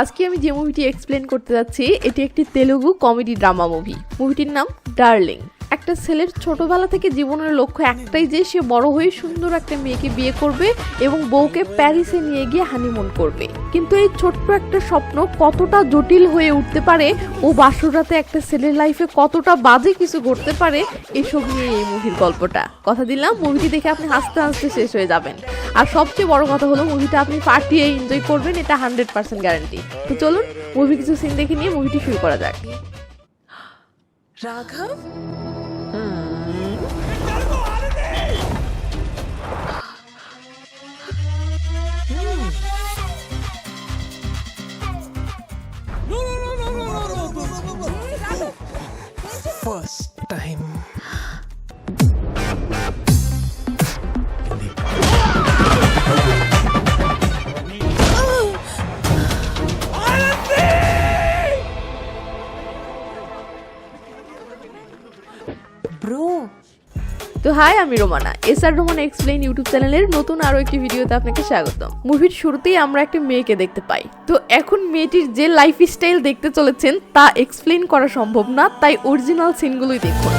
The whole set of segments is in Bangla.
আজকে আমি যে মুভিটি এক্সপ্লেন করতে যাচ্ছি, এটি একটি তেলুগু কমেডি ড্রামা মুভি মুভিটির নাম ডার্লিং একটা ছেলের ছোটবেলা থেকে জীবনের লক্ষ্য একটাই যে সে বড় হয়ে সুন্দর একটা মেয়েকে বিয়ে করবে এবং বউকে প্যারিসে নিয়ে গিয়ে হানিমুন করবে। কিন্তু এই ছোট্ট একটা স্বপ্ন কতটা জটিল হয়ে উঠতে পারে ও বাসরাতে একটা ছেলের লাইফে কতটা বাজে কিছু ঘটতে পারে, এসব নিয়ে এই মুভির গল্পটা। কথা দিলাম মুভিটি দেখে আপনি হাসতে হাসতে শেষ হয়ে যাবেন। আর সবচেয়ে বড় কথা হলো মুভিটা আপনি পার্টিয়ে এনজয় করবেন এটা হান্ড্রেড পার্সেন্ট গ্যারান্টি তো চলুন মুভি কিছু সিন দেখে নিয়ে মুভিটি শুরু করা যাক। রাঘব? First time. তো হাই, আমি Romana. S R Romana explain YouTube চ্যানেলের নতুন আরও একটি ভিডিওতে আপনাকে স্বাগত মুভির শুরুতেই আমরা একটা মেয়েকে দেখতে পাই। তো এখন মেয়েটির যে লাইফ স্টাইল দেখতে চলেছেন, তা এক্সপ্লেন করা সম্ভব না, তাই অরিজিনাল সিনগুলোই দেখুন।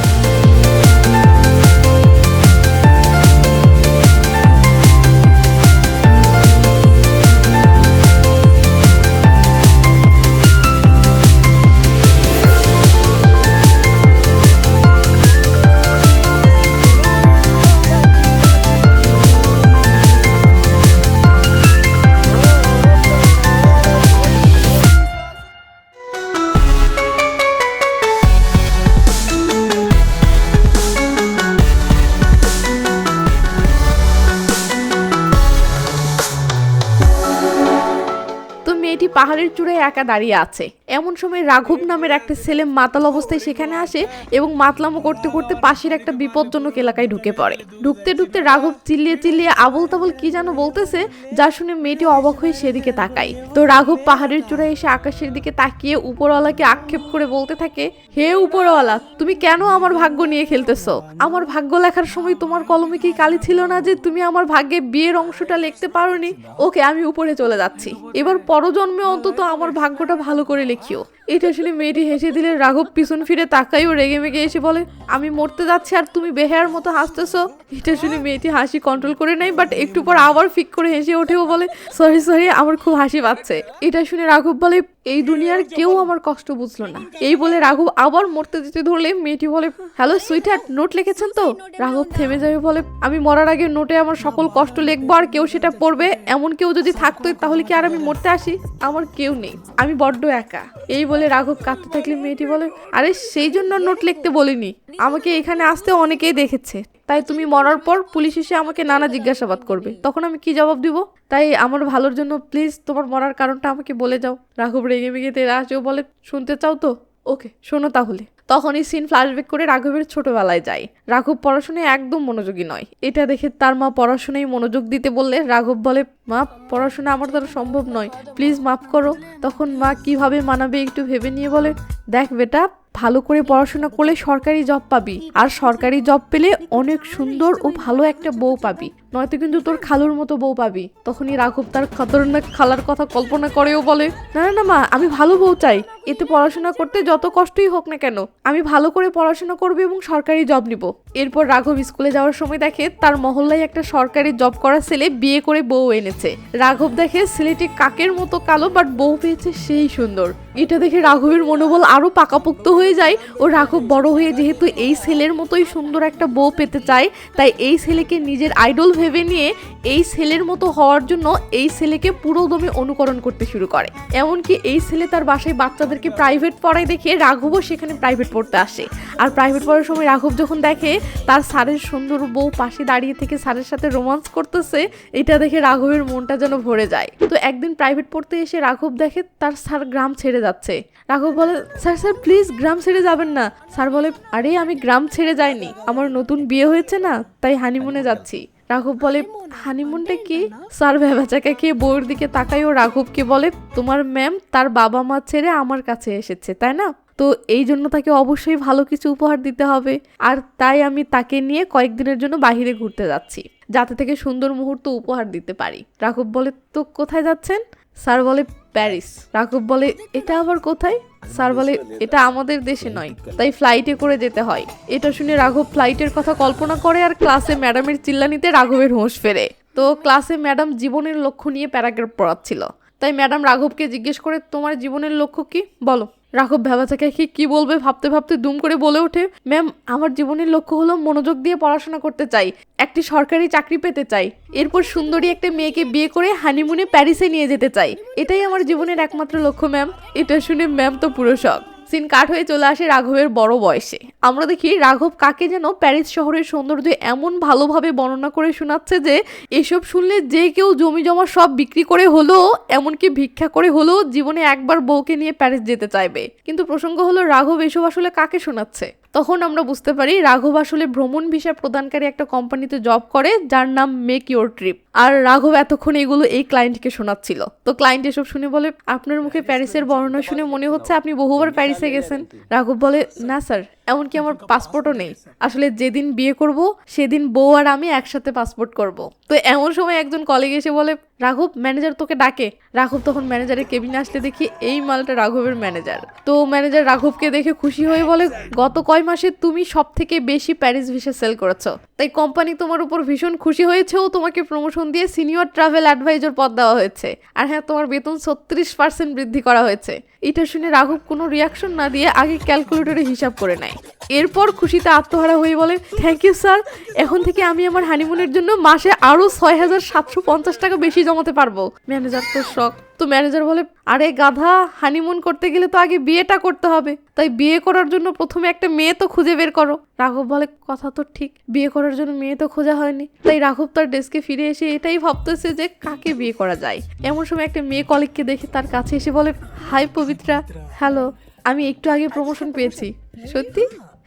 পাহাড়ের চূড়ায় একা দাঁড়িয়ে আছে। এমন সময় রাঘব নামের একটা ছেলে মাতাল অবস্থায় সেখানে আসে এবং মাতলামো করতে করতে পাশের একটা বিপজ্জনক এলাকায় ঢুকে পড়ে। ঢুকতে ঢুকতে রাঘব চিল্লিয়ে চিল্লিয়ে আবল তাবল কি যেন বলতেছে, যা শুনে মেয়েটি অবাক হয়ে সেদিকে তাকায়। তো রাঘব পাহাড়ের চূড়ায় এসে আকাশের দিকে তাকিয়ে উপরওয়ালাকে আক্ষেপ করে বলতে থাকে, হে উপরওয়ালা, তুমি কেন আমার ভাগ্য নিয়ে খেলতেছো? আমার ভাগ্য লেখার সময় তোমার কলমে কি কালি ছিল না যে তুমি আমার ভাগ্যে বিয়ের অংশটা লিখতে পারোনি? ওকে, আমি উপরে চলে যাচ্ছি। এবার পরজন্মে অন্তত আমার ভাগ্যটা ভালো করে লিখিও এটা শুনে মেয়েটি হেসে দিলে রাঘব পিছন ফিরে তাকাই ও রেগে মেগে এসে বলে, আমি মরতে যাচ্ছি আর তুমি বেহার মতো হাসতেছো? এটা শুনে মেয়েটি হাসি কন্ট্রোল করে নেয় বাট একটু পর আবার ফিক করে হেসে ওঠেও বলে সরি সরি আমার খুব হাসি পাচ্ছে। এটা শুনে রাঘব বলে, এই দুনিয়ার কেউ আমার কষ্ট বুঝলো না। এই বলে রাঘব আবার মরতে যেতে ধরলে মেয়েটি বলে হ্যালো সুইটার নোট লিখেছেন তো? রাঘব থেমে যাবে বলে, আমি মরার আগে নোটে আমার সকল কষ্ট লিখব আর কেউ সেটা পড়বে? এমন কেউ যদি থাকতো তাহলে কি আর আমি মরতে আসি? আমার কেউ নেই, আমি বড্ড একা। এই বলে রাঘব কাঁদতে থাকলে মেয়েটি বলে, আরে, সেই জন্য নোট লিখতে বলিনি। আমাকে এখানে আসতে অনেকেই দেখেছে। তাই তুমি মরার পর পুলিশ এসে আমাকে নানা জিজ্ঞাসাবাদ করবে। তখন আমি কি জবাব দিব? তাই আমার ভালোর জন্য প্লিজ তোমার মরার কারণটা আমাকে বলে যাও। রাঘব রেগে মেগে তেরা আসেও বলে, শুনতে চাও তো? ওকে, শোনো তাহলে। তখন এই সিন ফ্ল্যাশব্যাক করে রাঘবের ছোটবেলায় যায়। রাঘব পড়াশোনায় একদম মনোযোগী নয়। এটা দেখে তার মা পড়াশোনায় মনোযোগ দিতে বললে রাঘব বলে, মা, পড়াশোনা আমার দ্বারা সম্ভব নয়। প্লিজ মাফ করো। তখন মা কীভাবে মানাবে একটু ভেবে নিয়ে বলে, দেখ বেটা, ভালো করে পড়াশোনা করলে সরকারি জব পাবি। আর সরকারি জব পেলে অনেক সুন্দর ও ভালো একটা বউ পাবি। নয়তো কিন্তু তোর খালুর মতো বউ পাবি। তখনই রাঘব তার খতরনাক খালার কথা কল্পনা করেও বলে, না না মা, আমি ভালো বউ চাই। এতে পড়াশোনা করতে যত কষ্টই হোক না কেন, আমি ভালো করে পড়াশোনা করব এবং সরকারি জব নিব। এরপর রাঘব স্কুলে যাওয়ার সময় দেখে তার মহল্লায় একটা সরকারি জব করা ছেলে বিয়ে করে বউ এনেছে। রাঘব দেখে ছেলেটি কাকের মতো কালো বাট বউ পেয়েছে সেই সুন্দর। এটা দেখে রাঘবের মনোবল আরও পাকাপোক্ত হয়ে যায় ও রাঘব বড় হয়ে যেহেতু এই ছেলের মতোই সুন্দর একটা বউ পেতে চায়, তাই এই ছেলেকে নিজের আইডল ভেবে নিয়ে এই ছেলের মতো হওয়ার জন্য এই ছেলেকে পুরোদমে অনুকরণ করতে শুরু করে। এমনকি এই ছেলে তার বাসায় বাচ্চাদেরকে প্রাইভেট পড়ায় দেখে রাঘবও সেখানে প্রাইভেট পড়তে আসে। আর প্রাইভেট পড়ার সময় রাঘব যখন দেখে তার স্যারের সুন্দর বউ পাশে দাঁড়িয়ে থেকে স্যারের সাথে রোমান্স করতেছে, এটা দেখে রাঘবের মনটা যেন ভরে যায়। তো একদিন প্রাইভেট পড়তে এসে রাঘব দেখে তার স্যার গ্রাম ছেড়ে যাচ্ছে। রাঘব বলে, স্যার স্যার প্লিজ গ্রাম ছেড়ে যাবেন না। স্যার বলে, আরে, আমি গ্রাম ছেড়ে যাইনি। আমার নতুন বিয়ে হয়েছে না, তাই হানিমুনে যাচ্ছি। রাঘব বলে হানিমুনটা কি? স্যার ভেবাচাকে খেয়ে বউয়ের দিকে তাকাই ও রাঘবকে বলে তোমার ম্যাম তার বাবা মা ছেড়ে আমার কাছে এসেছে তাই না? তো এই জন্য তাকে অবশ্যই ভালো কিছু উপহার দিতে হবে। আর তাই আমি তাকে নিয়ে কয়েকদিনের জন্য বাহিরে ঘুরতে যাচ্ছি যাতে থেকে সুন্দর মুহূর্ত উপহার দিতে পারি। রাঘব বলে তো কোথায় যাচ্ছেন? স্যার বলে প্যারিস। রাঘব বলে, এটা আবার কোথায়? স্যার বলে, এটা আমাদের দেশে নয়, তাই ফ্লাইটে করে যেতে হয়। এটা শুনে রাঘব ফ্লাইটের কথা কল্পনা করে আর ক্লাসে ম্যাডামের চিল্লানিতে রাঘবের হোঁশ ফেরে। তো ক্লাসে ম্যাডাম জীবনের লক্ষ্য নিয়ে প্যারাগ্রাফ পড়াচ্ছিল। তাই ম্যাডাম রাঘবকে জিজ্ঞেস করে, তোমার জীবনের লক্ষ্য কি? বলো। রাঘব ভেবা থেকে কি কি বলবে ভাবতে ভাবতে দুম করে বলে ওঠে, ম্যাম, আমার জীবনের লক্ষ্য হলো মনোযোগ দিয়ে পড়াশোনা করতে চাই, একটি সরকারি চাকরি পেতে চাই, এরপর সুন্দরী একটা মেয়েকে বিয়ে করে হানিমুনে প্যারিসে নিয়ে যেতে চাই। এটাই আমার জীবনের একমাত্র লক্ষ্য, ম্যাম। এটা শুনে ম্যাম তো পুরো শখ সিন কাট হয়ে চলে আসে রাঘবের বড় বয়সে। আমরা দেখি রাঘব কাকে যেন প্যারিস শহরের সৌন্দর্য এমন ভালোভাবে বর্ণনা করে শোনাচ্ছে যে, এসব শুনলে যে কেউ জমি জমা সব বিক্রি করে হলো এমনকি ভিক্ষা করে হলেও জীবনে একবার বউকে নিয়ে প্যারিস যেতে চাইবে। কিন্তু প্রসঙ্গ হলো, রাঘব এসব আসলে কাকে শোনাচ্ছে? তখন আমরা বুঝতে পারি রাঘব আসলে ভ্রমণ ভিসা প্রদানকারী একটা কোম্পানিতে জব করে যার নাম মেক ইউর ট্রিপ আর রাঘব এতক্ষণ এগুলো এই ক্লায়েন্টকে শোনাচ্ছিল। তো ক্লায়েন্ট এসব শুনে বলে আপনার মুখে প্যারিসের বর্ণনা শুনে মনে হচ্ছে আপনি বহুবার প্যারিসে গেছেন। রাঘব বলে না স্যার। এমনকি আমার পাসপোর্টও নেই। আসলে যেদিন বিয়ে করব সেদিন বউ আর আমি একসাথে পাসপোর্ট করব। তো এমন সময় একজন কলিগ এসে বলে রাঘব ম্যানেজার তোকে ডাকে। রাঘব তখন ম্যানেজারের কেবিনে আসতে দেখি এই মালটা রাঘবের ম্যানেজার তো ম্যানেজার রাঘবকে দেখে খুশি হয়ে বলে গত কয় মাসে তুমি সব থেকে বেশি প্যারিস ভিসা সেল করেছ? তাই কোম্পানি তোমার উপর ভীষণ খুশি হয়েছে ও তোমাকে প্রমোশন দিয়ে সিনিয়র ট্রাভেল অ্যাডভাইজার পদ দেওয়া হয়েছে। আর হ্যাঁ তোমার বেতন ছত্রিশ পার্সেন্ট বৃদ্ধি করা হয়েছে। এটা শুনে রাঘব কোনো রিয়াকশন না দিয়ে আগে ক্যালকুলেটরে হিসাব করে নেয়। এরপর খুশিতে আত্মহারা হয়ে বলে থ্যাংক ইউ স্যার এখন থেকে আমি আমার হানিমুনের জন্য মাসে আরও ছয় হাজার সাতশো পঞ্চাশ টাকা বেশি জমাতে পারব। ম্যানেজার তো শখ তো ম্যানেজার বলে, আরে গাধা হানিমুন করতে গেলে তো আগে বিয়েটা করতে হবে। তাই বিয়ে করার জন্য প্রথমে একটা মেয়ে তো খুঁজে বের করো। রাঘব বলে, কথা তো ঠিক, বিয়ে করার জন্য মেয়ে তো খোঁজা হয়নি। তাই রাঘব তার ডেস্কে ফিরে এসে এটাই ভাবতেছে যে কাকে বিয়ে করা যায়। এমন সময় একটা মেয়ে কলিগকে দেখে তার কাছে এসে বলে হাই পবিত্রা হ্যালো আমি একটু আগে প্রমোশন পেয়েছি। সত্যি?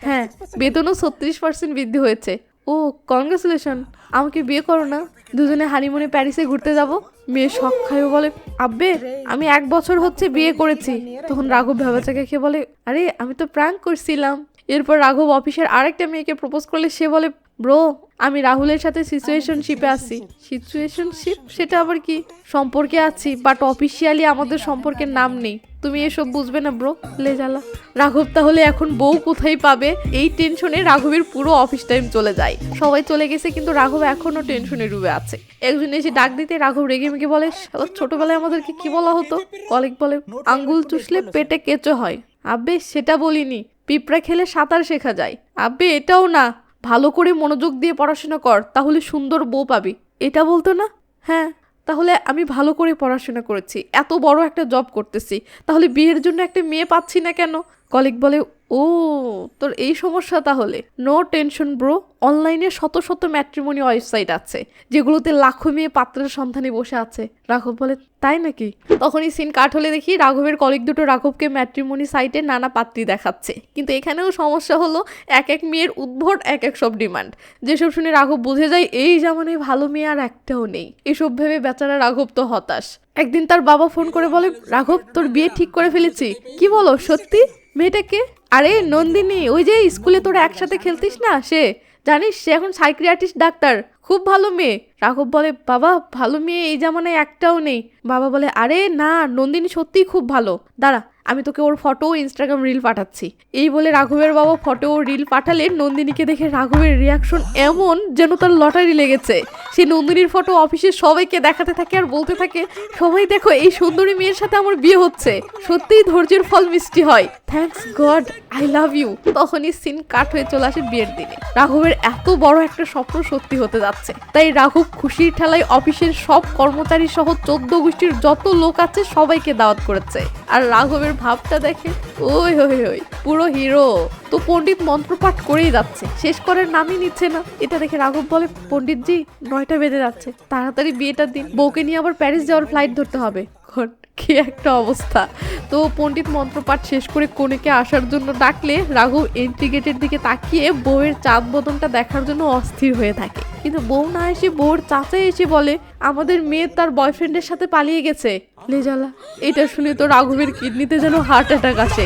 হ্যাঁ বেতনও ছত্রিশ পার্সেন্ট বৃদ্ধি হয়েছে। ও কংগ্রেচুলেশন আমাকে বিয়ে করো না। দুজনে হানিমুনে প্যারিসে ঘুরতে যাব। মেয়ে শখ খায় বলে, আব্বে, আমি এক বছর হচ্ছে বিয়ে করেছি। তখন রাঘব ভেবাচাকে খেয়ে বলে, আরে, আমি তো প্র্যাঙ্ক করছিলাম। এরপর রাঘব অফিসের আরেকটা মেয়েকে প্রপোজ করলে সে বলে ব্রো আমি রাহুলের সাথে সিচুয়েশনশিপে আছি। সিচুয়েশনশিপ সেটা আবার কি? সম্পর্কে আছি বাট অফিসিয়ালি আমাদের সম্পর্কের নাম নেই। তুমি এসব বুঝবে না ব্রো? লে লেজালা রাঘব তাহলে এখন বউ কোথায় পাবে? এই টেনশনে রাঘবের পুরো অফিস টাইম চলে যায়। সবাই চলে গেছে কিন্তু রাঘব এখনও টেনশনে ডুবে আছে। একজন এসে ডাক দিতে রাঘব রেগে মেগে বলে ছোটবেলায় আমাদেরকে কি বলা হতো? কলিক বলে আঙ্গুল চুষলে পেটে কেঁচো হয়। আব্বে সেটা বলিনি। পিঁপড়া খেলে সাঁতার শেখা যায়। আব্বে এটাও না। ভালো করে মনোযোগ দিয়ে পড়াশোনা কর, তাহলে সুন্দর বউ পাবি। এটা বলতো না? হ্যাঁ তাহলে আমি ভালো করে পড়াশোনা করেছি, এত বড় একটা জব করতেছি, তাহলে বিয়ের জন্য একটা মেয়ে পাচ্ছি না কেন? কলিগ বলে, ও, তোর এই সমস্যা তাহলে? নো টেনশন ব্রো অনলাইনে শত শত ম্যাট্রিমনি ওয়েবসাইট আছে, যেগুলোতে লাখো মেয়ে পাত্রের সন্ধানে বসে আছে। রাঘব বলে, তাই নাকি? তখনই সিন কাট হলে দেখি রাঘবের কলিক দুটো রাঘবকে ম্যাট্রিমনি সাইটে নানা পাত্রী দেখাচ্ছে। কিন্তু এখানেও সমস্যা হলো, এক এক মেয়ের উদ্ভট, এক এক সব ডিমান্ড যেসব শুনে রাঘব বুঝে যায়, এই জামানায় ভালো মেয়ে আর একটাও নেই। এসব ভেবে বেচারা রাঘব তো হতাশ। একদিন তার বাবা ফোন করে বলে, রাঘব, তোর বিয়ে ঠিক করে ফেলেছি। কি বলো, সত্যি? মেয়েটাকে? আরে নন্দিনী, ওই যে স্কুলে তোরা একসাথে খেলতিস না? সে, জানিস সে এখন সাইক্রিয়াটিস্ট ডাক্তার, খুব ভালো মেয়ে। রাঘব বলে, বাবা, ভালো মেয়ে এই জামানায় একটাও নেই। বাবা বলে, আরে না, নন্দিনী সত্যিই খুব ভালো। দাঁড়া, আমি তোকে ওর ফটো ইনস্টাগ্রাম রিল পাঠাচ্ছি। এই বলে রাঘবের বাবা ফটো রিল পাঠালে নন্দিনীকে দেখে রাঘবের রিয়াকশন এমন যেন তার লটারি লেগেছে। সে নন্দিনীর ফটো অফিসের সবাইকে দেখাতে থাকে আর বলতে থাকে, সবাই দেখো, এই সুন্দরী মেয়ের সাথে আমার বিয়ে হচ্ছে। সত্যিই ধৈর্যের ফল মিষ্টি হয়। Thanks God I love you তখনই সিন কাট হয়ে চলে আসে বিয়ের দিনে। রাঘবের এত বড় একটা স্বপ্ন সত্যি হতে যাচ্ছে। তাই রাঘব খুশির ঠেলায় অফিসের সব কর্মচারী সহ চোদ্দ গোষ্ঠীর যত লোক আছে সবাইকে দাওয়াত করেছে। আর রাঘবের ভাবটা দেখে, ওই হই হই পুরো হিরো। তো পণ্ডিত মন্ত্রপাঠ করেই যাচ্ছে। শেষ করার নামই নিচ্ছে না। এটা দেখে রাঘব বলে, পণ্ডিতজি, নয়টা বেজে যাচ্ছে। তাড়াতাড়ি বিয়েটার দিন। বউকে নিয়ে আবার প্যারিস যাওয়ার ফ্লাইট ধরতে হবে। ঘট, কি একটা অবস্থা? তো পণ্ডিত মন্ত্রপাঠ শেষ করে কনেকে আসার জন্য ডাকলে রাঘব এন্ট্রি গেটের দিকে তাকিয়ে বউয়ের চাঁদ বদনটা দেখার জন্য অস্থির হয়ে থাকে। কিন্তু বউ না এসে বউর চাচা এসে বলে আমাদের মেয়ে তার বয়ফ্রেন্ডের সাথে পালিয়ে গেছে। লেজালা এটা শুনে তো রাঘবের কিডনিতে যেন হার্ট অ্যাটাক আসে।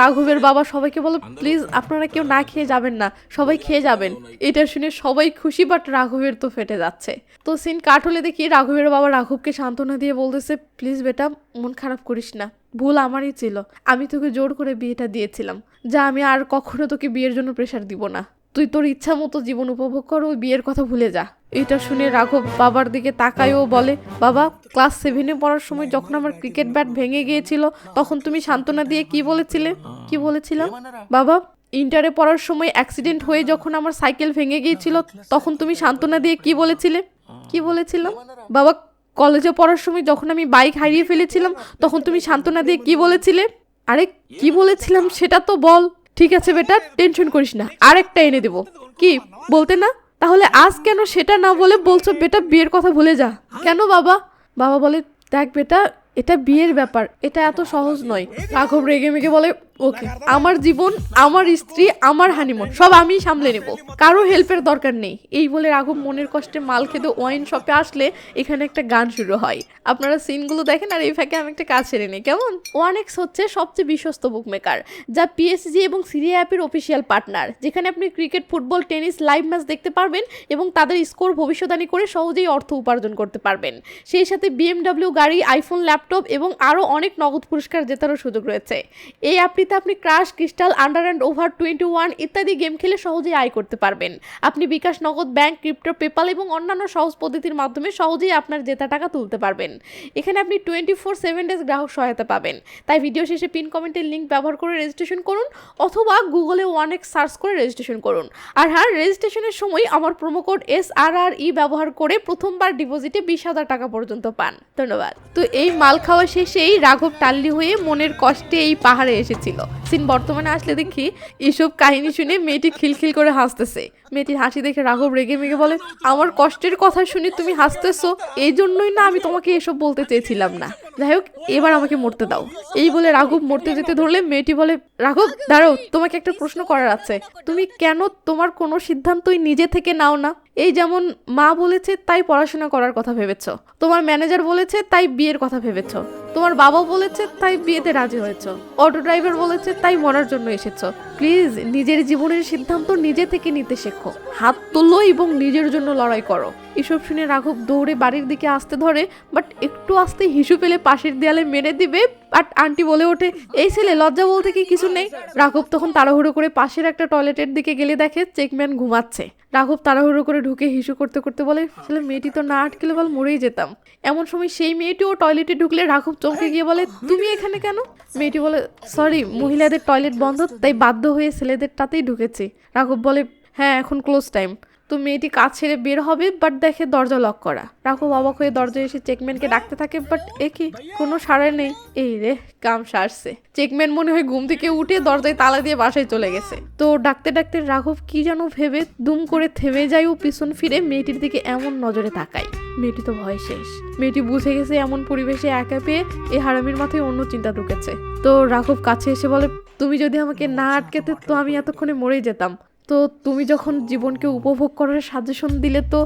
রাঘবের বাবা সবাইকে বলো প্লিজ আপনারা কেউ না খেয়ে যাবেন না সবাই খেয়ে যাবেন। এটা শুনে সবাই খুশি বাট রাঘবের তো ফেটে যাচ্ছে। তো সিন কাট হলে দেখি রাঘবের বাবা রাঘবকে সান্ত্বনা দিয়ে বলতেছে প্লিজ বেটা মন খারাপ করিস না ভুল আমারই ছিল। আমি তোকে জোর করে বিয়েটা দিয়েছিলাম যা আমি আর কখনো তোকে বিয়ের জন্য প্রেশার দিব না। তুই তোর ইচ্ছা মতো জীবন উপভোগ কর, ওই বিয়ের কথা ভুলে যা। এটা শুনে রাঘব বাবার দিকে তাকায় ও বলে, বাবা ক্লাস সেভেনে পড়ার সময় যখন আমার ক্রিকেট ব্যাট ভেঙে গিয়েছিল, তখন তুমি সান্ত্বনা দিয়ে কি বলেছিলে? কি বলেছিলাম বাবা ইন্টারে পড়ার সময় অ্যাক্সিডেন্ট হয়ে যখন আমার সাইকেল ভেঙে গিয়েছিল, তখন তুমি সান্ত্বনা দিয়ে কি বলেছিলে? কি বলেছিলাম? বাবা কলেজে পড়ার সময় যখন আমি বাইক হারিয়ে ফেলেছিলাম, তখন তুমি সান্ত্বনা দিয়ে কি বলেছিলে? আরে, কি বলেছিলাম সেটা তো বল। ঠিক আছে বেটা, টেনশন করিস না, আরেকটা এনে দেব। কি, বলতে না? তাহলে আজ কেন সেটা না বলে বলছো বেটা, বিয়ের কথা ভুলে যা। কেন বাবা? বাবা বলে, দেখ বেটা, এটা বিয়ের ব্যাপার, এটা এত সহজ নয়। রাঘব রেগে মেগে বলে ওকে আমার জীবন, আমার স্ত্রী, আমার হানিমুন সব আমি সামলে নেব। কারও হেল্পের দরকার নেই। এই বলে রাঘব মনের কষ্টে মাল খেতে ওয়াইন শপে আসলে এখানে একটা গান শুরু হয়। আপনারা সিনগুলো দেখেন আর এই ফাঁকে আমি একটা কাজ সেরে নিই। কেমন? ওয়ান এক্স হচ্ছে সবচেয়ে বিশ্বস্ত বুকমেকার যা পিএসজি এবং সিরিয়া অ্যাপের অফিসিয়াল পার্টনার যেখানে আপনি cricket football tennis live match দেখতে পারবেন এবং তাদের স্কোর ভবিষ্যৎবাণী করে সহজেই অর্থ উপার্জন করতে পারবেন। সেই সাথে বিএমডাব্লিউ গাড়ি আইফোন ল্যাপটপ এবং আরও অনেক নগদ পুরস্কার জেতারও সুযোগ রয়েছে। এই অ্যাপটিতে আপনি crash crystal under and over twenty one ইত্যাদি গেম খেলে সহজেই আয় করতে পারবেন। আপনি বিকাশ, নগদ ব্যাংক ক্রিপ্টো পেপাল এবং অন্যান্য সহজ পদ্ধতির মাধ্যমে সহজেই আপনার জেতা টাকা তুলতে পারবেন। এখানে আপনি টোয়েন্টি ফোর সেভেন ডেজ গ্রাহক সহায়তা পাবেন। তাই ভিডিও শেষে পিন কমেন্টের লিঙ্ক ব্যবহার করে রেজিস্ট্রেশন করুন অথবা গুগলে ওয়ান এক্স সার্চ করে রেজিস্ট্রেশন করুন। আর হ্যাঁ রেজিস্ট্রেশনের সময় আমার promo code S R R E ব্যবহার করে প্রথমবার ডিপোজিটে বিশ হাজার টাকা পর্যন্ত পান। ধন্যবাদ। তো এই মাল খাওয়া শেষেই রাঘব টাল্লি হয়ে মনের কষ্টে এই পাহাড়ে এসেছিল। সিন বর্তমানে আসলে দেখি এসব কাহিনী শুনে মেয়েটি খিলখিল করে হাসতেছে। মেয়েটির হাসি দেখে রাঘব রেগে মেগে বলে, আমার কষ্টের কথা শুনে তুমি হাসতেছো এই জন্যই না আমি তোমাকে এসব বলতে চেয়েছিলাম না। যাই হোক, এবার আমাকে মরতে দাও। এই বলে রাঘব মরতে যেতে ধরলে মেয়েটি বলে, রাঘব, দাঁড়াও, তোমাকে একটা প্রশ্ন করার আছে। তুমি কেন তোমার কোনো সিদ্ধান্তই নিজে থেকে নাও না? এই যেমন মা বলেছে, তাই পড়াশোনা করার কথা ভেবেছো। তোমার ম্যানেজার বলেছে, তাই বিয়ের কথা ভেবেছো। তোমার বাবা বলেছে, তাই বিয়েতে রাজি হয়েছ। অটো ড্রাইভার বলেছে, তাই মরার জন্য এসেছ। প্লিজ, নিজের জীবনের সিদ্ধান্ত নিজে থেকে নিতে শেখো। হাত তোলো এবং নিজের জন্য লড়াই করো। এসব শুনে রাঘব দৌড়ে বাড়ির দিকে আসতে ধরে, বাট একটু আসতে হিসু পেলে পাশের দেয়ালে মেরে দিবে, বাট আন্টি বলে ওঠে, এই ছেলে, লজ্জা বলতে কি কিছু নেই? রাঘব তখন তাড়াহুড়ো করে পাশের একটা টয়লেটের দিকে গেলে দেখে চেকম্যান ঘুমাচ্ছে। রাঘব তাড়াহুড়ো করে ঢুকে হিসু করতে করতে বলে, ছেলে, মেয়েটি তো না আটকেলে বল মরেই যেতাম। এমন সময় সেই মেয়েটিও টয়লেটে ঢুকলে রাঘব চমকে গিয়ে বলে, তুমি এখানে কেন? মেয়েটি বলে, সরি, মহিলাদের টয়লেট বন্ধ, তাই বাধ্য হয়ে ছেলেদেরটাতেই ঢুকেছি। রাঘব বলে হ্যাঁ এখন ক্লোজ টাইম। তো মেয়েটি কাজ ছেড়ে বের হবে বাট দেখে দরজা লক করা। রাঘব অবাক হয়ে দরজায় এসে চেকম্যানকে ডাকতে থাকে বাট এ কি? কোনো সাড়া নেই। এই রে, কাম সারছে। চেকম্যান মনে হয় ঘুম থেকে উঠে দরজায় তালা দিয়ে বাসায় চলে গেছে। তো ডাকতে ডাকতে রাঘব কি যেন ভেবে দুম করে থেমে যায় ও পিছন ফিরে মেয়েটির দিকে এমন নজরে তাকায়। মেয়েটি তো ভয় শেষ। মেয়েটি বুঝে গেছে এমন পরিবেশে একা পেয়ে এই হারামির মাথায় অন্য চিন্তা ঢুকেছে। তো রাঘব কাছে এসে বলে, তুমি যদি আমাকে না আটকেতে, তো আমি এতক্ষণে মরেই যেতাম। তো তুমি যখন জীবনকে উপভোগ করার সাজেশন দিলে তো,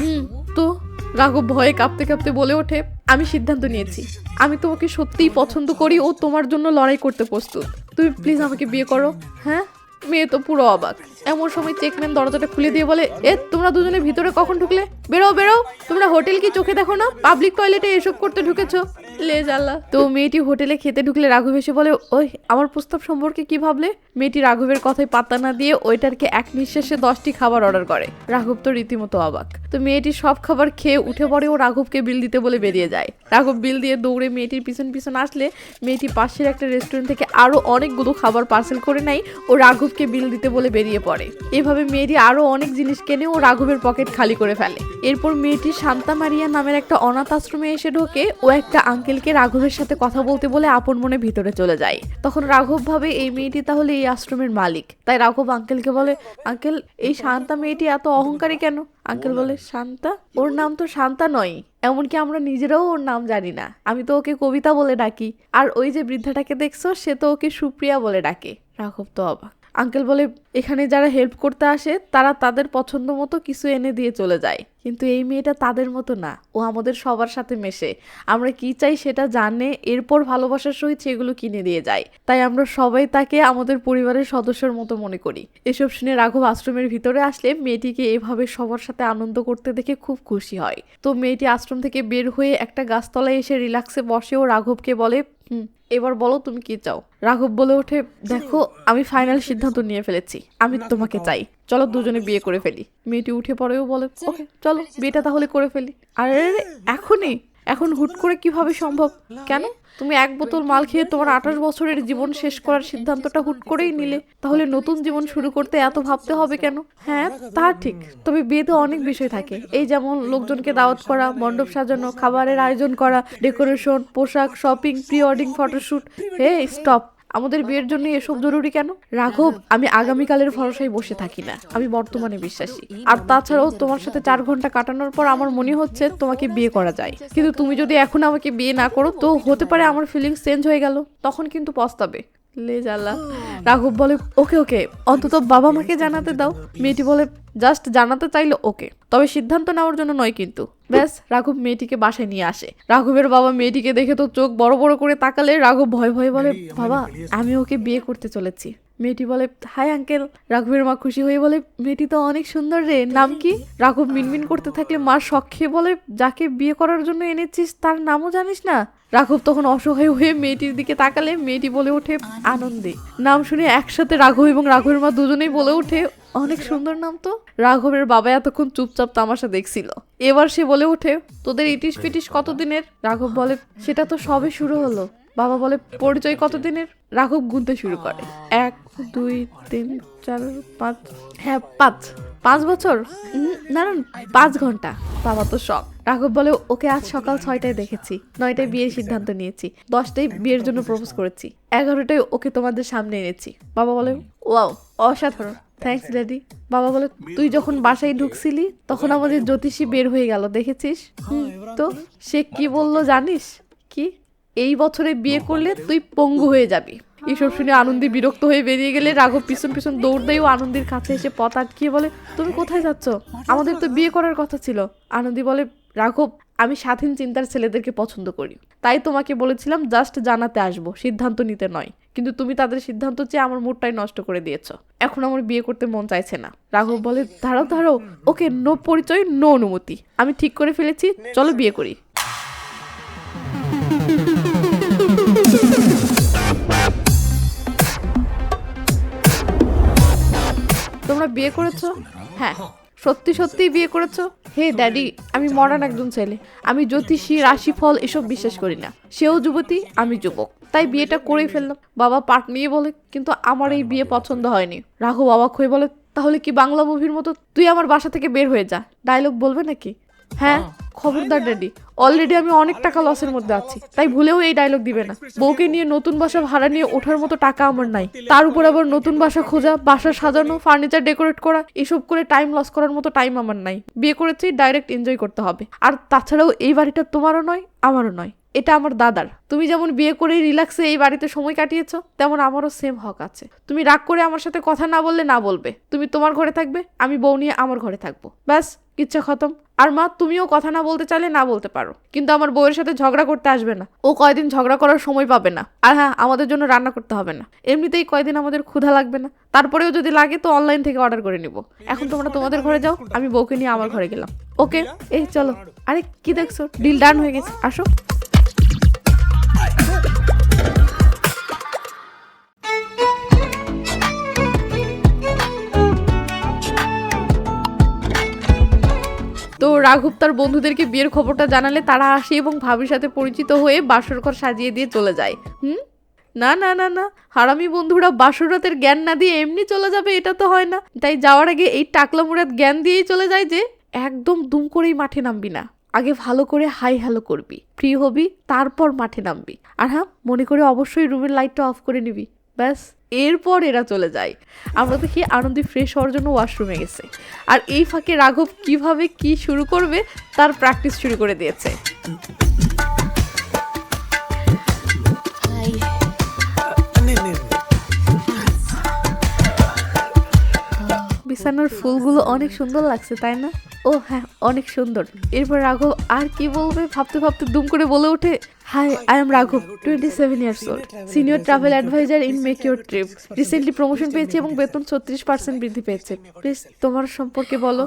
হুম, তো রাঘব ভয়ে কাঁপতে কাঁপতে বলে ওঠে, আমি সিদ্ধান্ত নিয়েছি। আমি তোমাকে সত্যিই পছন্দ করি ও তোমার জন্য লড়াই করতে প্রস্তুত। তুমি প্লিজ আমাকে বিয়ে করো। হ্যাঁ? মেয়ে তো পুরো অবাক। এমন সময় চেকম্যান দরজাটা খুলে দিয়ে বলে, এ, তোমরা দুজনে ভিতরে কখন ঢুকলে? বেরো বেরো। তোমরা হোটেল কি চোখে দেখো না? পাবলিক টয়লেটে এসব করতে ঢুকেছো? লে জাল্লা তো মেয়েটি হোটেলে খেতে ঢুকলে রাঘব এসে বলে, ওই, আমার প্রস্তাব সম্পর্কে কি ভাবলে? মেয়েটি রাঘবের কথায় পাত্তা না দিয়ে ওইটারকে এক নিঃশ্বাসে দশটি খাবার অর্ডার করে। রাঘব তো রীতিমতো অবাক। তো মেয়েটি সব খাবার খেয়ে উঠে পড়ে ও রাঘবকে বিল দিতে বলে বেরিয়ে যায়। রাঘব বিল দিয়ে দৌড়ে মেয়েটির পিছন পিছন আসলে মেয়েটি পাশের একটা রেস্টুরেন্ট থেকে আরও অনেকগুলো খাবার পার্সেল করে নেয় ও রাঘবকে বিল দিতে বলে বেরিয়ে পড়ে। এভাবে মেয়েটি আরও অনেক জিনিস কেনে ও রাঘবের পকেট খালি করে ফেলে। এরপর মেয়েটি শান্তা মারিয়া নামের একটা অনাথ আশ্রমে এসে ঢোকে ও একটা আঙ্কেলকে রাঘবের সাথে কথা বলতে বলে আপন মনে ভিতরে চলে যায়। তখন রাঘব ভাবে, এই মেয়েটি তাহলে এই আশ্রমের মালিক। তাই রাঘব আঙ্কেলকে বলে, আঙ্কেল, এই শান্তা মেয়েটি এত অহংকারী কেন? আঙ্কেল বলে, শান্তা? ওর নাম তো শান্তা নয়, এমনকি আমরা নিজেরাও ওর নাম জানি না। আমি তো ওকে কবিতা বলে ডাকি। আর ওই যে বৃদ্ধাটাকে দেখছ, সে তো ওকে সুপ্রিয়া বলে ডাকে। রাঘব তো অবাক। আঙ্কেল বলে, এখানে যারা হেল্প করতে আসে, তারা তাদের পছন্দ মতো কিছু এনে দিয়ে চলে যায়। কিন্তু এই মেয়েটা তাদের মতো না। ও আমাদের সবার সাথে মেশে। আমরা কি চাই সেটা জানে, এরপর ভালোবাসার সহিত সেগুলো কিনে দিয়ে যায়। তাই আমরা সবাই তাকে আমাদের পরিবারের সদস্যের মতো মনে করি। এসব শুনে রাঘব আশ্রমের ভিতরে আসলে মেয়েটিকে এভাবে সবার সাথে আনন্দ করতে দেখে খুব খুশি হয়। তো মেয়েটি আশ্রম থেকে বের হয়ে একটা গাছতলায় এসে রিল্যাক্সে বসে ও রাঘবকে বলে, হুম, এবার বলো তুমি কি চাও? রাঘব বলে ওঠে, দেখো, আমি ফাইনাল সিদ্ধান্ত নিয়ে ফেলেছি। আমি তোমাকে চাই। চলো দুজনে বিয়ে করে ফেলি। মেয়েটি উঠে পড়েও বলে, ওকে, চলো, বিয়েটা তাহলে করে ফেলি। আরে এখনই? এখন হুট করে কীভাবে সম্ভব? কেন? তুমি এক বোতল মাল খেয়ে তোমার আঠাশ বছরের জীবন শেষ করার সিদ্ধান্তটা হুট করেই নিলে। তাহলে নতুন জীবন শুরু করতে এত ভাবতে হবে কেন? হ্যাঁ তা ঠিক। তবে বিয়েতে অনেক বিষয় থাকে। এই যেমন লোকজনকে দাওয়াত করা, মণ্ডপ সাজানো, খাবারের আয়োজন করা, ডেকোরেশন, পোশাক, shopping pre wedding photoshoot. Hey stop. আমাদের বিয়ের জন্য এসব জরুরি কেন? রাঘব, আমি আগামীকালের ভরসায় বসে থাকি না। আমি বর্তমানে বিশ্বাসী। আর তাছাড়াও তোমার সাথে চার ঘণ্টা কাটানোর পর আমার মনে হচ্ছে তোমাকে বিয়ে করা যায়। কিন্তু তুমি যদি এখন আমাকে বিয়ে না করো, তো হতে পারে আমার ফিলিংস চেঞ্জ হয়ে গেল। তখন কিন্তু পস্তাবে। লে জ্বালা। রাঘব বলে ওকে ওকে অন্তত বাবা মাকে জানাতে দাও। মেয়েটি বলে জাস্ট জানাতে চাইলে ওকে তবে সিদ্ধান্ত নেওয়ার জন্য নয় কিন্তু। ব্যাস রাঘব মেয়েটিকে বাসায় নিয়ে আসে। রাঘবের বাবা মেয়েটিকে দেখে তো চোখ বড় বড় করে তাকালে রাঘব ভয় ভয় বলে বাবা আমি ওকে বিয়ে করতে চলেছি। মেয়েটি বলে হাই আঙ্কেল। রাঘবের মা খুশি হয়ে বলে মেয়েটি তো অনেক সুন্দর রে নাম কি? রাঘব মিনমিন করতে থাকলে মা শখ খেয়ে বলে যাকে বিয়ে করার জন্য এনেছিস তার নামও জানিস না? রাঘব তখন অসহায় হয়ে মেয়েটির দিকে তাকালে মেয়েটি বলে ওঠে আনন্দে। নাম শুনে একসাথে রাঘব এবং রাঘবের মা দুজনেই বলে ওঠে, অনেক সুন্দর নাম তো। রাঘবের বাবা এতক্ষণ চুপচাপ তামাশা দেখছিল। এবার সে বলে ওঠে, তোদের ইটিস পিটিস কতদিনের? রাঘব বলে, সেটা তো সবে শুরু হলো। বাবা বলে, পরিচয় কতদিনের? রাঘব গুনতে শুরু করে, এক, দুই, তিন, চার, পাঁচ। হ্যাঁ পাঁচ। পাঁচ বছর? না পাঁচ ঘণ্টা। বাবা তো শখ। রাঘব বলে ওকে আজ সকাল ছয়টায় দেখেছি। নয়টায় বিয়ের সিদ্ধান্ত নিয়েছি। দশটায় বিয়ের জন্য প্রপোজ করেছি। এগারোটায় ওকে তোমাদের সামনে এনেছি। বাবা বলে, ওয়াও, অসাধারণ। থ্যাঙ্কস ড্যাডি বাবা বলে, তুই যখন বাসায় ঢুকছিলি, তখন আমাদের জ্যোতিষী বের হয়ে গেল, দেখেছিস? তো সে কি বলল জানিস? কি? এই বছরে বিয়ে করলে তুই পঙ্গু হয়ে যাবি। এসব শুনে আনন্দি বিরক্ত হয়ে বেরিয়ে গেলে রাঘব পিছন পিছন দৌড় দেয় ও আনন্দির কাছে এসে পথ আটকিয়ে বলে, তুমি কোথায় যাচ্ছ? আমাদের তো বিয়ে করার কথা ছিল। আনন্দি বলে, রাঘব, আমি স্বাধীন চিন্তার ছেলেদেরকে পছন্দ করি। তাই তোমাকে বলেছিলাম জাস্ট জানাতে আসব, সিদ্ধান্ত নিতে নয়। কিন্তু তুমি তাদের সিদ্ধান্ত চেয়ে আমার মুডটাই নষ্ট করে দিয়েছ। এখন আমার বিয়ে করতে মন চাইছে না। রাঘব বলে, দাঁড়াও দাঁড়াও। ওকে, নো পরিচয়, নো অনুমতি। আমি ঠিক করে ফেলেছি, চলো বিয়ে করি। তোমরা বিয়ে করেছ? হ্যাঁ। সত্যি সত্যি বিয়ে করেছ? হে ড্যাডি, আমি মডার্ন একজন ছেলে। আমি জ্যোতিষী, রাশিফল এসব বিশ্বাস করি না। সেও যুবতী, আমি যুবক। তাই বিয়েটা করেই ফেললাম। বাবা পাট নিয়ে বলে, কিন্তু আমার এই বিয়ে পছন্দ হয়নি। রাঘব অবাক হয়ে বলে, তাহলে কি বাংলা মুভির মতো তুই আমার বাসা থেকে বের হয়ে যা? ডায়লগ বলবে নাকি? হ্যাঁ খবরদার ড্যাডি অলরেডি আমি অনেক টাকা লসের মধ্যে আছি। তাই ভুলেও এই ডায়লগ দিবে না। বউকে নিয়ে নতুন বাসা ভাড়া নিয়ে ওঠার মতো টাকা আমার নাই। তার উপর আবার নতুন বাসা খোঁজা বাসা সাজানো ফার্নিচার ডেকোরেট করা এসব করে টাইম লস করার মতো টাইম আমার নাই। বিয়ে করেছি ডাইরেক্ট এনজয় করতে হবে। আর তাছাড়াও এই বাড়িটা তোমারও নয় আমারও নয়। এটা আমার দাদার। তুমি যেমন বিয়ে করে রিল্যাক্সে এই বাড়িতে সময় কাটিয়েছ তেমন আমারও সেম হক আছে। তুমি রাগ করে আমার সাথে কথা না বললে না বলবে। তুমি তোমার ঘরে থাকবে আমি বউ নিয়ে আমার ঘরে থাকব। ব্যাস। ইচ্ছা খতম। আর মা, তুমিও কথা না বলতে চাইলে না বলতে পারো। কিন্তু আমার বউয়ের সাথে ঝগড়া করতে আসবে না। ও কয়দিন ঝগড়া করার সময় পাবে না। আর হ্যাঁ আমাদের জন্য রান্না করতে হবে না। এমনিতেই কয়দিন আমাদের ক্ষুধা লাগবে না। তারপরেও যদি লাগে তো অনলাইন থেকে অর্ডার করে নিব। এখন তোমরা তোমাদের ঘরে যাও, আমি বউকে নিয়ে আমার ঘরে গেলাম। ওকে এই চলো। আরে, কি দেখছ? ডিল ডান হয়ে গেছে। আসো। রাঘব তার বন্ধুদেরকে বিয়ের খবরটা জানালে তারা আসে এবং ভাবির সাথে পরিচিত হয়ে বাসর ঘর সাজিয়ে দিয়ে চলে যায়। হুম? না না না না। হারামি বন্ধুরা বাসরাতের জ্ঞান না দিয়ে এমনি চলে যাবে, এটা তো হয় না। তাই যাওয়ার আগে এই টাকলা মুরাদ জ্ঞান দিয়েই চলে যায় যে, একদম দুম করেই মাঠে নামবি না। আগে ভালো করে হাই হ্যালো করবি। ফ্রি হবি, তারপর মাঠে নামবি। আর হ্যাঁ মনে করে অবশ্যই রুমের লাইটটা অফ করে নিবি। ব্যাস। এরপর এরা চলে যায়। আমরা দেখি আনন্দী ফ্রেশ হওয়ার জন্য ওয়াশরুমে গেছে। আর এই ফাঁকে রাঘব কীভাবে কি শুরু করবে তার প্র্যাকটিস শুরু করে দিয়েছে। বিছানার ফুলগুলো অনেক সুন্দর লাগছে তাই না? ও হ্যাঁ অনেক সুন্দর। এরপর রাঘব আর কি বলবে? ভাবতে ভাবতে দুম করে বলে ওঠে হাই আই এম রাঘব twenty seven years old senior travel advisor in Make Your Trip recently promotion পেয়েছি এবং বেতন ছত্রিশ পার্সেন্ট বৃদ্ধি পেয়েছে। প্লিজ তোমার সম্পর্কে বলো?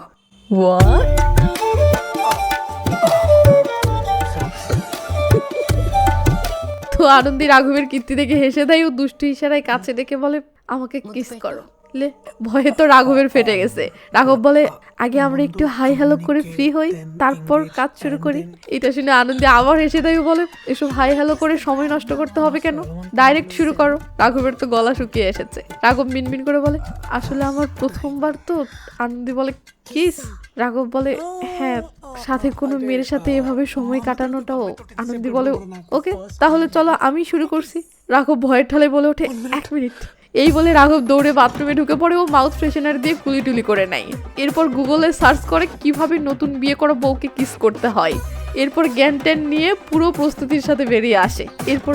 তো আনন্দী রাঘবের কীর্তি দেখে হেসে দেয় ও দুষ্টু ইশারায় কাছে ডেকে বলে আমাকে কিস করো। লে ভয়ে তো রাঘবের ফেটে গেছে। রাঘব বলে, আগে আমরা একটু হাই হ্যালো করে ফ্রি হই, তারপর কাজ শুরু করি। এটা শুনে আনন্দে আবার হেসে ও বলে, এসব হাই হ্যালো করে সময় নষ্ট করতে হবে কেন? ডাইরেক্ট শুরু করো। রাঘবের তো গলা শুকিয়ে এসেছে। রাঘব মিনমিন করে বলে, আসলে আমার প্রথমবার তো? আনন্দি বলে, কিস? রাঘব বলে হ্যাঁ সাথে কোনো মেয়ের সাথে এভাবে সময় কাটানোটাও। আনন্দি বলে, ওকে, তাহলে চলো আমি শুরু করছি। রাঘব ভয়ের ঠালে বলে ওঠে, এক মিনিট। এই বলে রাঘব দৌড়ে বাথরুমে ঢুকে পড়ে ও মাউথ ফ্রেশনার দিয়ে কুলি টুলি করে নেয়। এরপর গুগলে সার্চ করে কীভাবে নতুন বিয়ে করা বউকে কিস করতে হয়। এরপর জ্ঞান নিয়ে পুরো প্রস্তুতির সাথে বেরিয়ে আসে। এরপর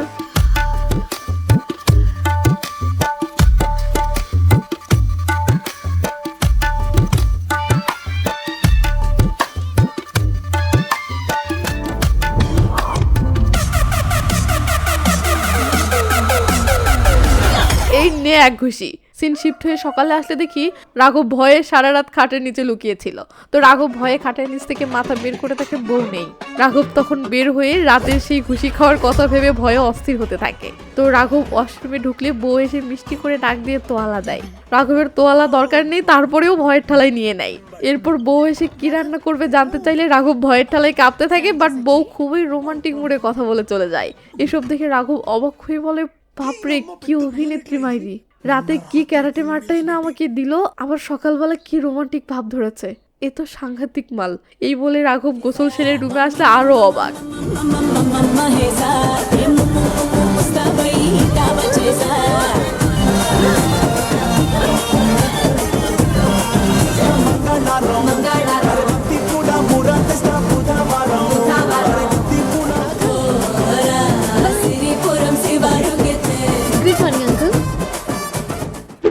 এক ঘুষি সিন শিফট হয়ে সকালে আসলে দেখি রাঘব ভয়ে সারা রাত খাটের নিচে লুকিয়েছিল। তো রাঘব ভয়ে খাটের নিচ থেকে মাথা বের করে তাকে বউ নেই। রাঘব তখন বের হয়ে রাতে সেই ঘুষি খাওয়ার কথা ভেবে ভয়ে অস্থির হতে থাকে। তো রাঘব অষ্টমে ঢুকলে বউ এসে মিষ্টি করে ডাক দিয়ে তোয়ালা দেয়। রাঘবের তোয়ালা দরকার নেই, তারপরেও ভয়ের ঠালায় নিয়ে নেয়। এরপর বউ এসে কি রান্না করবে জানতে চাইলে রাঘব ভয়ের ঠালায় কাঁপতে থাকে বাট বউ খুবই রোমান্টিক মুডে কথা বলে চলে যায়। এসব দেখে রাঘব অবাক হয়ে বলে, বাপরে, কি অভিনেত্রী মাইরি? রাতে কি ক্যারাটে মারটাই না আমাকে দিল, আবার সকালবেলা কি রোমান্টিক ভাব ধরেছে। এ তো সাংঘাতিক মাল। এই বলে রাঘব গোসল সেরে ডুবে আসলে আরও অবাক।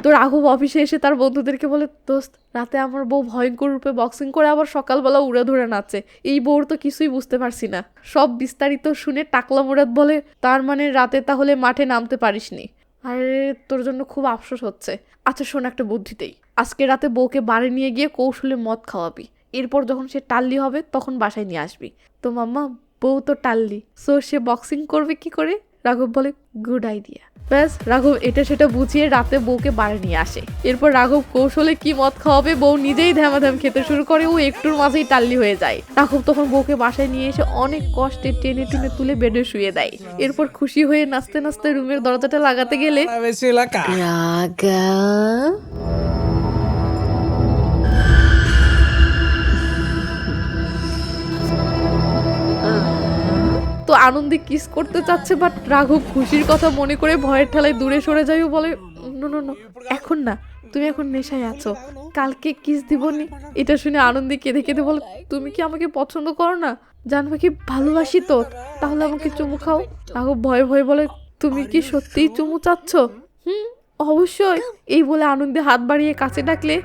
তো রাঘব অফিসে এসে তার বন্ধুদেরকে বলে, দোস্ত, রাতে আমার বউ ভয়ঙ্কর রূপে বক্সিং করে আবার সকালবেলা উড়ে ধরে নাচে। এই বউর তো কিছুই বুঝতে পারছি না। সব বিস্তারিত শুনে টাকলা মুরাদ বলে, তার মানে রাতে তাহলে মাঠে নামতে পারিসনি। আরে, তোর জন্য খুব আফসোস হচ্ছে। আচ্ছা শোন একটা বুদ্ধিতেই আজকে রাতে বউকে বাড়ি নিয়ে গিয়ে কৌশলে মদ খাওয়াবি। এরপর যখন সে টাল্লি হবে, তখন বাসায় নিয়ে আসবি। তো মাম্মা, বউ তো টাল্লি। সো সে বক্সিং করবে কি করে? রাঘব বলে, গুড আইডিয়া। ব্যাস রাঘব এটা সেটা বুঝিয়ে রাতে বউকে বাড়ি নিয়ে আসে। এরপর রাঘব কৌশলে কি মদ খাওয়াবে বউ নিজেই ধ্যামাধ্যাম খেতে শুরু করে ও একটুর মাঝেই টাল্লি হয়ে যায়। রাঘব তখন বউকে বাসায় নিয়ে এসে অনেক কষ্টে টেনে টেনে তুলে বেডে শুয়ে দেয়। এরপর খুশি হয়ে নাচতে নাচতে রুমের দরজাটা লাগাতে গেলে Vesilaka. তো আনন্দে কিস করতে চাচ্ছে বাট রাঘব খুশির কথা মনে করে ভয়ের ঠেলায় দূরে সরে যায় ও বলে এখন না, তুমি এখন নেশায় আছো, কালকে কিস দিবনি? এটা শুনে আনন্দে কেঁদে কেঁদে বলে, তুমি কি আমাকে পছন্দ করো না? জানবা কি ভালোবাসি তো, তাহলে আমাকে চুমু খাও। রাঘব ভয়ে ভয়ে বলে, তুমি কি সত্যিই চুমু চাচ্ছ? হুম, অবশ্যই। এই বলে আনন্দে হাত বাড়িয়ে কাছে ডাকলে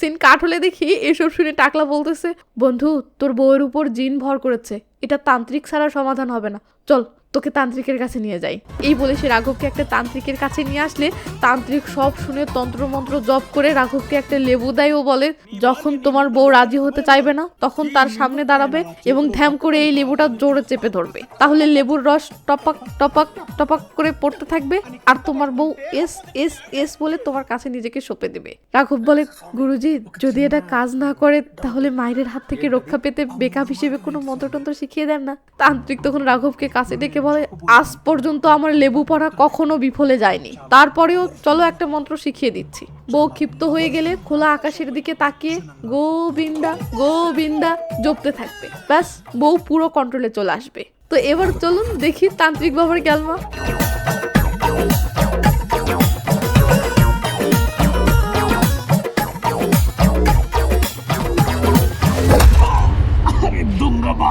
সিন কাট হলে দেখি এসব শুনে টাকলা বলতেছে, বন্ধু, তোর বউয়ের উপর জিন ভর করেছে। এটা তান্ত্রিক ছাড়া সমাধান হবে না। চল, তোকে তান্ত্রিকের কাছে নিয়ে যাই। এই বলে সে রাঘবকে একটা তান্ত্রিকের কাছে নিয়ে আসলে তান্ত্রিক সব শুনে তন্ত্রমন্ত্র জপ করে রাঘবকে একটা লেবু দেয় ও বলে, যখন তোমার বউ রাজি হতে চাইবে না, তখন তার সামনে দাঁড়াবে এবং ধ্যাম করে এই লেবুটা জোরে চেপে ধরবে। তাহলে লেবুর রস টপাক টপাক টপাক করে পড়তে থাকবে আর তোমার বউ এস এস এস বলে তোমার কাছে নিজেকে সঁপে দেবে। রাঘব বলে, গুরুজি, যদি এটা কাজ না করে, তাহলে মায়ের হাত থেকে রক্ষা পেতে বেকআপ হিসেবে কোনো মন্ত্রতন্ত্র শিখিয়ে দেন না। তান্ত্রিক তখন রাঘবকে কাছে ডেকে বলে, আজ পর্যন্ত আমার লেবু পড়া কখনো বিফলে যায়নি। তারপরেও চলো একটা মন্ত্র শিখিয়ে দিচ্ছি। বউ ক্ষিপ্ত হয়ে গেলে খোলা আকাশের দিকে তাকিয়ে গোবিন্দা গোবিন্দা জপতে থাকবে। ব্যাস, বউ পুরো কন্ট্রোলে চলে আসবে। তো এবার চলুন দেখি তান্ত্রিক বাবার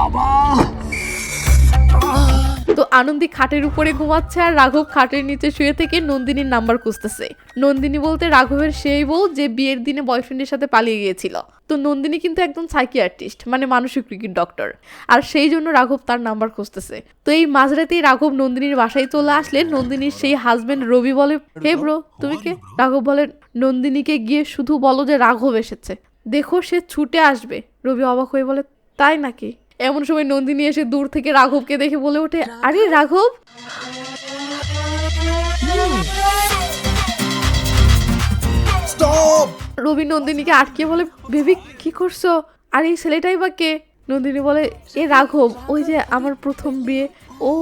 গ্যালমা আনন্দি খাটের উপরে ঘুমাচ্ছে আর রাঘব খাটের নিচে শুয়ে থেকে নন্দিনীর নাম্বার খুঁজতেছে। নন্দিনী বলতে রাঘবের সেই বউ যে বিয়ের দিনে বয়ফ্রেন্ডের সাথে পালিয়ে গিয়েছিল। তো নন্দিনী কিন্তু একদম সাইকিয়াট্রিস্ট মানে মানসিক ক্রিকেট ডক্টর আর সেই জন্য রাঘব তার নাম্বার খুঁজতেছে। তো এই মাঝরাতেই রাঘব নন্দিনীর বাসায় চলে আসলে নন্দিনীর সেই হাজবেন্ড রবি বলে, হে ব্রো তুমি কে? রাঘব বলে, নন্দিনীকে গিয়ে শুধু বলো যে রাঘব এসেছে। দেখো সে ছুটে আসবে। রবি অবাক হয়ে বলে, তাই নাকি? এমন সময় নন্দিনী এসে দূর থেকে রাঘবকে দেখে বলে ওঠে আরে রাঘব! রবি নন্দিনীকে আটকে বলে বেবি কি করছ? আর এই ছেলেটাই বা কে? নন্দিনী বলে এ রাঘব ওই যে আমার প্রথম বিয়ে। ও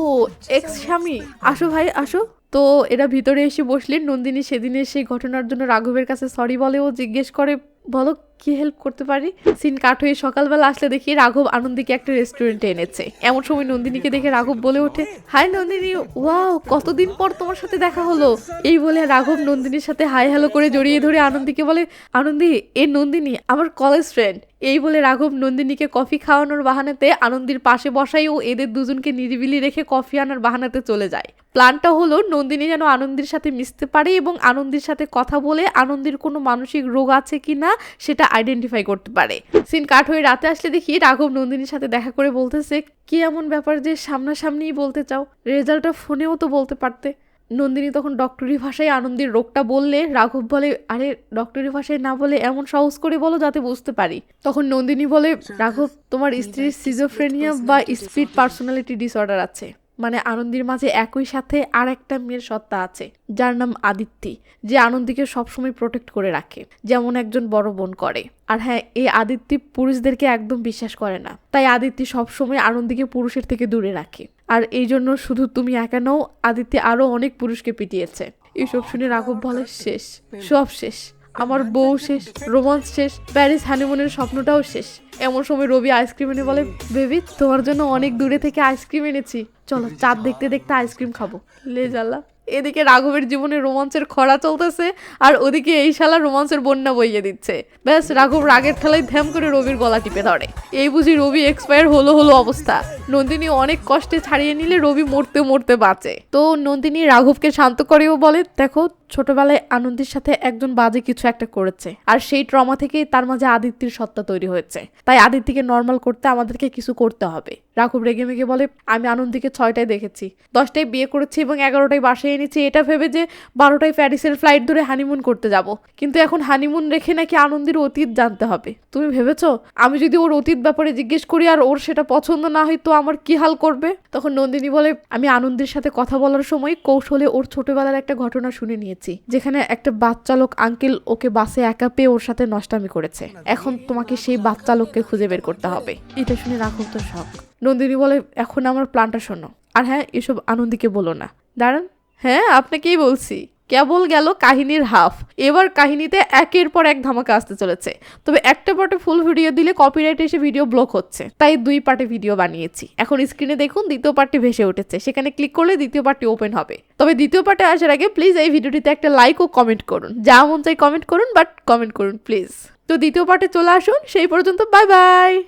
এক্স স্বামী আসো ভাই আসো। তো এরা ভিতরে এসে বসলেন নন্দিনী সেদিনের সেই ঘটনার জন্য রাঘবের কাছে সরি বলে ও জিজ্ঞেস করে বলো, কি হেল্প করতে পারি? সিন কাট হয়ে সকালবেলা আসলে দেখি রাঘব আনন্দিকে একটা রেস্টুরেন্টে এনেছে। এমন সময় নন্দিনীকে দেখে রাঘব বলে ওঠে, হাই নন্দিনী, ওয়াও, কতদিন পর তোমার সাথে দেখা হলো? এই বলে রাঘব নন্দিনীর সাথে হাই হ্যালো করে জড়িয়ে ধরে আনন্দিকে বলে, আনন্দি, এ নন্দিনী, আমার কলেজ ফ্রেন্ড এই বলে রাঘব নন্দিনীকে কফি খাওয়ানোর বাহানাতে আনন্দির পাশে বসাই ও এদের দুজনকে নিরিবিলি রেখে কফি আনার বাহানাতে চলে যায়। প্ল্যানটা হলো, নন্দিনী যেন আনন্দির সাথে মিশতে পারে এবং আনন্দির সাথে কথা বলে আনন্দির কোনো মানসিক রোগ আছে কি না সেটা আইডেন্টিফাই করতে পারে। সিন কাট হয়ে রাতে আসলে দেখি রাঘব নন্দিনীর সাথে দেখা করে বলতেছে, কি এমন ব্যাপার যে সামনাসামনিই বলতে চাও? রেজাল্টটা ফোনেও তো বলতে পারতে। নন্দিনী তখন ডক্টরি ভাষায় আনন্দের রোগটা বললে, রাঘব বলে, আরে ডক্টরি ভাষায় না বলে এমন সহজ করে বলো যাতে বুঝতে পারি। তখন নন্দিনী বলে, রাঘব, তোমার স্ত্রীর সিজোফ্রেনিয়া বা স্পিড পার্সোনালিটি ডিসঅর্ডার আছে। মানে আনন্দের মাঝে একই সাথে আর একটা মেয়ের সত্তা আছে, যার নাম আদিত্যি যে আনন্দীকে সবসময় প্রোটেক্ট করে রাখে, যেমন একজন বড় বোন করে। আর হ্যাঁ এই আদিত্যি পুরুষদেরকে একদম বিশ্বাস করে না, তাই আদিত্যি সবসময় আনন্দীকে পুরুষের থেকে দূরে রাখে। আর এই জন্য শুধু তুমি একা নও আদিত্যি আরও অনেক পুরুষকে পিটিয়েছে। এসব শুনে রাঘব বলে, শেষ, সব শেষ। আমার বউ শেষ, রোমান্স শেষ, প্যারিস হানিমুনের স্বপ্নটাও শেষ। এমন সময় রবি আইসক্রিম এনে বলে, বেবি, তোমার জন্য অনেক দূরে থেকে আইসক্রিম এনেছি। চলো, চাঁদ দেখতে দেখতে আইসক্রিম খাব। লে জ্বালা। এদিকে রাঘবের জীবনে রোমাঞ্চের খরা চলতেছে আর ওদিকে এই শালা রোমাঞ্চের বন্যা বইয়ে দিচ্ছে। ব্যাস, রাঘব রাগের ঠেলায় ধ্যাম করে রবির গলা টিপে ধরে। এই বুঝি রবি এক্সপায়ার হলো হলো অবস্থা। নন্দিনী অনেক কষ্টে ছাড়িয়ে নিলে রবি মরতে মরতে বাঁচে। তো নন্দিনী রাঘবকে শান্ত করেও বলে, দেখো, ছোটবেলায় আনন্দের সাথে একজন বাজে কিছু একটা করেছে। আর সেই ট্রমা থেকেই তার মাঝে আদিত্যের সত্তা তৈরি হয়েছে। তাই আদিত্যকে নর্মাল করতে আমাদেরকে কিছু করতে হবে। রাঘব রেগে মেগে বলে, আমি আনন্দীকে ছয়টায় দেখেছি। দশটায় বিয়ে করেছি এবং এগারোটায় বাসায় এনেছি। এটা ভেবে যে বারোটায় প্যারিসের ফ্লাইট ধরে হানিমুন করতে যাব। কিন্তু এখন হানিমুন রেখে নাকি আনন্দের অতীত জানতে হবে। তুমি ভেবেছো, আমি যদি ওর অতীত ব্যাপারে জিজ্ঞেস করি আর ওর সেটা পছন্দ না হয় তো আমার কি হাল করবে? তখন নন্দিনী বলে, আমি আনন্দের সাথে কথা বলার সময় কৌশলে ওর ছোটবেলার একটা ঘটনা শুনে নিয়েছি, যেখানে একটা বাচ্চা লোক আঙ্কেল ওকে বাসে একা পেয়ে ওর সাথে নষ্টামি করেছে। এখন তোমাকে সেই বাচ্চা লোককে খুঁজে বের করতে হবে। এটা শুনে রাখো তো শখ। নন্দিনী বলে, এখন আমার প্ল্যানটা শোনো। আর হ্যাঁ এসব আনন্দীকে বলো না। দাঁড়ান। হ্যাঁ আপনাকেই বলছি, কেবল গেল কাহিনীর হাফ। এবার কাহিনীতে একের পর এক ধামাকা আসতে চলেছে। তবে একটা পার্টে ফুল ভিডিও দিলে কপিরাইট এসে ভিডিও ব্লক হচ্ছে। তাই দুই পার্টে ভিডিও বানিয়েছি। এখন স্ক্রিনে দেখুন, দ্বিতীয় পার্টটি ভেসে উঠেছে। সেখানে ক্লিক করলে দ্বিতীয় পার্টটি ওপেন হবে। তবে দ্বিতীয় পার্টে আসার আগে প্লিজ এই ভিডিওটিতে একটা লাইক ও কমেন্ট করুন। যা মন চাই কমেন্ট করুন বাট কমেন্ট করুন প্লিজ তো দ্বিতীয় পার্টে চলে আসুন। সেই পর্যন্ত বাই বাই